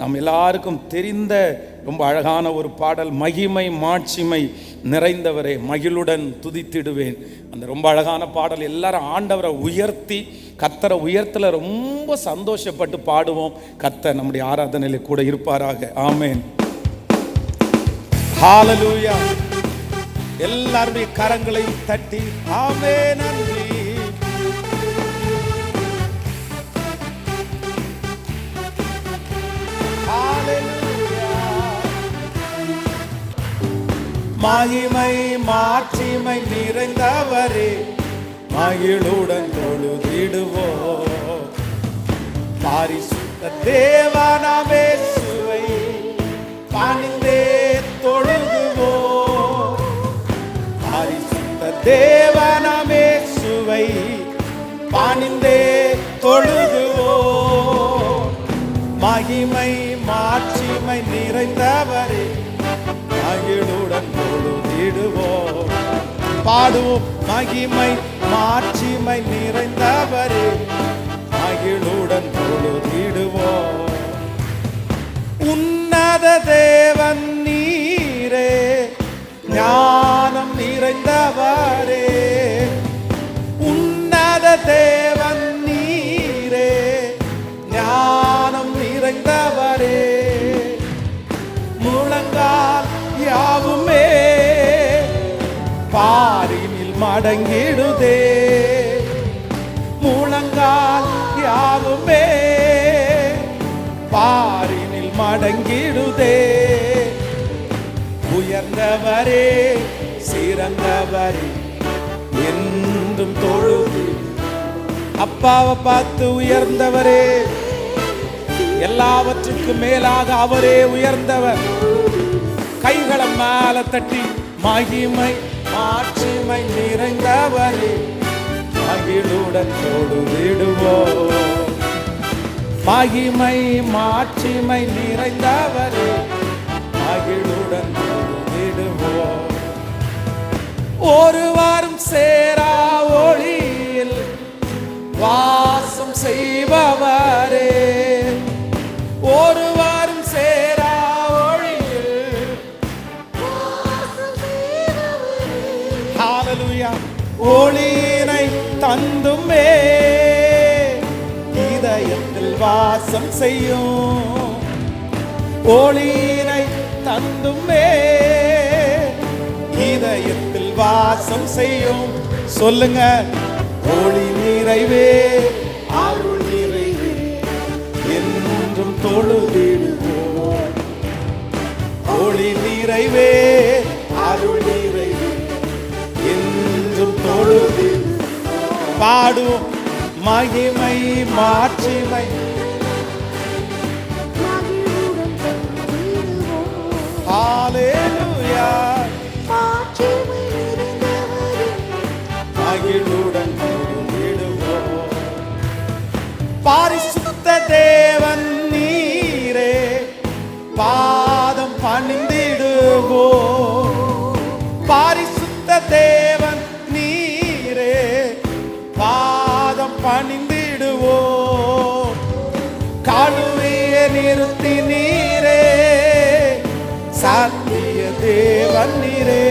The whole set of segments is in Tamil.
நம் எல்லாருக்கும் தெரிந்த ரொம்ப அழகான ஒரு பாடல் மகிமை மாட்சிமை நிறைந்தவரே மகிழுடன் துதித்திடுவேன். அந்த ரொம்ப அழகான பாடல் எல்லாரும் ஆண்டவரை உயர்த்தி கத்தரை உயர்த்தல ரொம்ப சந்தோஷப்பட்டு பாடுவோம். கத்த நம்முடைய ஆராதனையில் கூட இருப்பாராக. ஆமேன். ஹalleluya எல்லாருடைய கரங்களையும் தட்டி ஆமே நன்றி மாயிமை மாட்சிமை நிறைந்தவரே மகிழுடன் தொழுதிடுவோ. பாரிசுத்த தேவனாமே சுவை பணிந்தே தொழுதுவோ. பாரிசுத்த தேவனாமே சுவை பணிந்தே தொழுதுவோ. மகிமை மாட்சிமை நிறைந்தவரே மகிழுடன் தொழுதிடுவோம். பாடுவோம். மகிமை மாட்சிமை நிறைந்தவரே. மகிழுடன் தொழுதிடுவோம். உன்னத தேவன் நீரே. ஞானம் நிறைந்தவரே. பாரியில் மடங்கிடுதே. முழங்கால் யாவுமே பாரினில் மடங்கிடுதே. உயர்ந்தவரே சிறந்தவரே என்றும் தொழுது. அப்பாவை பார்த்து உயர்ந்தவரே எல்லாவற்றுக்கும் மேலாக அவரே உயர்ந்தவர். கைகளை மேல தட்டி மகிமை மாட்சிமை நிறைந்தவரே மகிழுடன் தொழுதிடுவோம் மகிமை மாட்சிமை நிறைந்தவரே மகிழுடன் தொழுதிடுவோம் ஒருவரும் சேரா ஒளியில் வா ஹalleluya ஒளியினை தந்துமே. இதயத்தில் வாசம் செய்யும். ஒளியினை தந்துமே. இதயத்தில் வாசம் செய்யும். சொல்லுங்க ஒளி நிறைவே. அருள் நிறைவே. என்றும் தொழுதிடுவோம். ஒளி நிறைவே. அருள் பாடும். மகிமை மாட்சிமை. தொழுதிடுவோம் பாரிசுத்த தேவன் நீரே. பாதம் பணிந்திடுவோம். பாரிசுத்த தேவன் நிறுத்தி நீரே. சாத்திய தேவன் நீரே.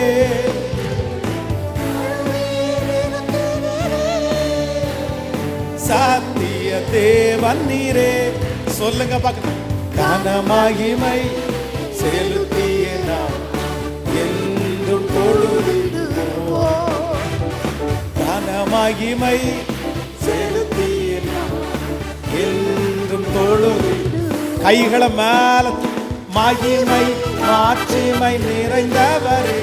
சாத்திய தேவன் நீரே. சொல்லுங்க பக்கம் கனமகிமை செலுத்திய நாம். என்றும் பொழுது கனமகிமை கைகளை மேல மகிமை மாட்சிமை நிறைந்தவரே.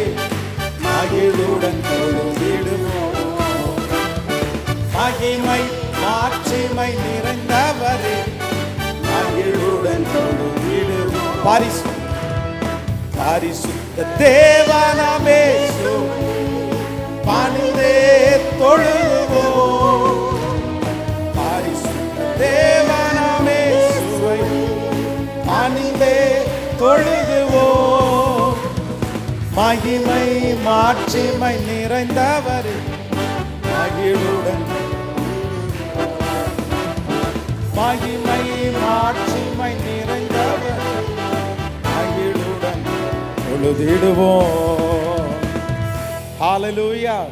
மகிழுடன் தொழுதிடுவோம். மகிமை மாட்சிமை நிறைந்தவரே. மகிழுடன் தொழுதிடுவோம். பரிசு பரிசுத்த தேவனமே பணிந்தே தொழு மகிமை மாட்சிமை நிறைந்தவர். மகிழுடன். மகிமை மாட்சிமை நிறைந்தவர். மகிழுடன். பொழுதிடுவோம் ஹாலலூயா